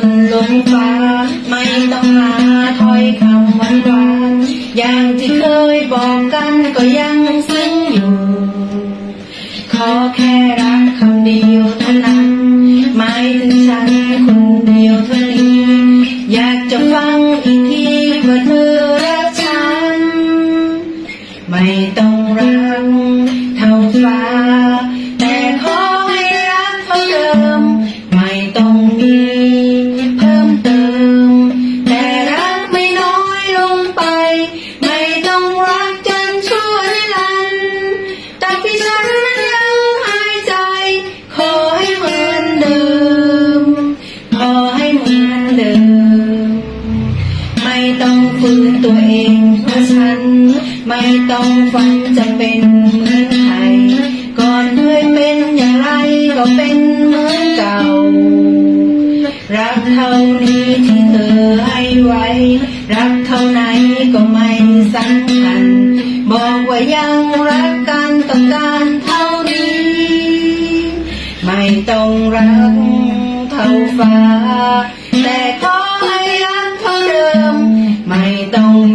ฉันลงฟ้า ไม่ต้องหาถ้อยคำหวานหวานอย่างที่เคยบอกกันก็ยังซึ้งอยู่ ขอแค่รักคำเดียวเท่านั้นหมายถึงฉันคนเดียวเท่านี้ อยากจะฟังอีกทีว่าเธอรักฉัน ไม่ต้องรักเท่าฟ้า แต่ขอให้รักเท่าเดิม ไม่ต้องมี มือนเดิมไม่ต้องฝืนตัวเองเพราะฉัน ไม่ต้องฝันจะเป็นเหมือนใครก่อนเคยเป็นอย่างไรก็เป็นเหมือนเก่า รักเท่านี้ที่เธอให้ไว้ รักเท่าไหนก็ไม่สำคัญ บอกว่ายังรักกันต้องการเท่านี้ ไม่ต้องรักเท่าฟ้า ใ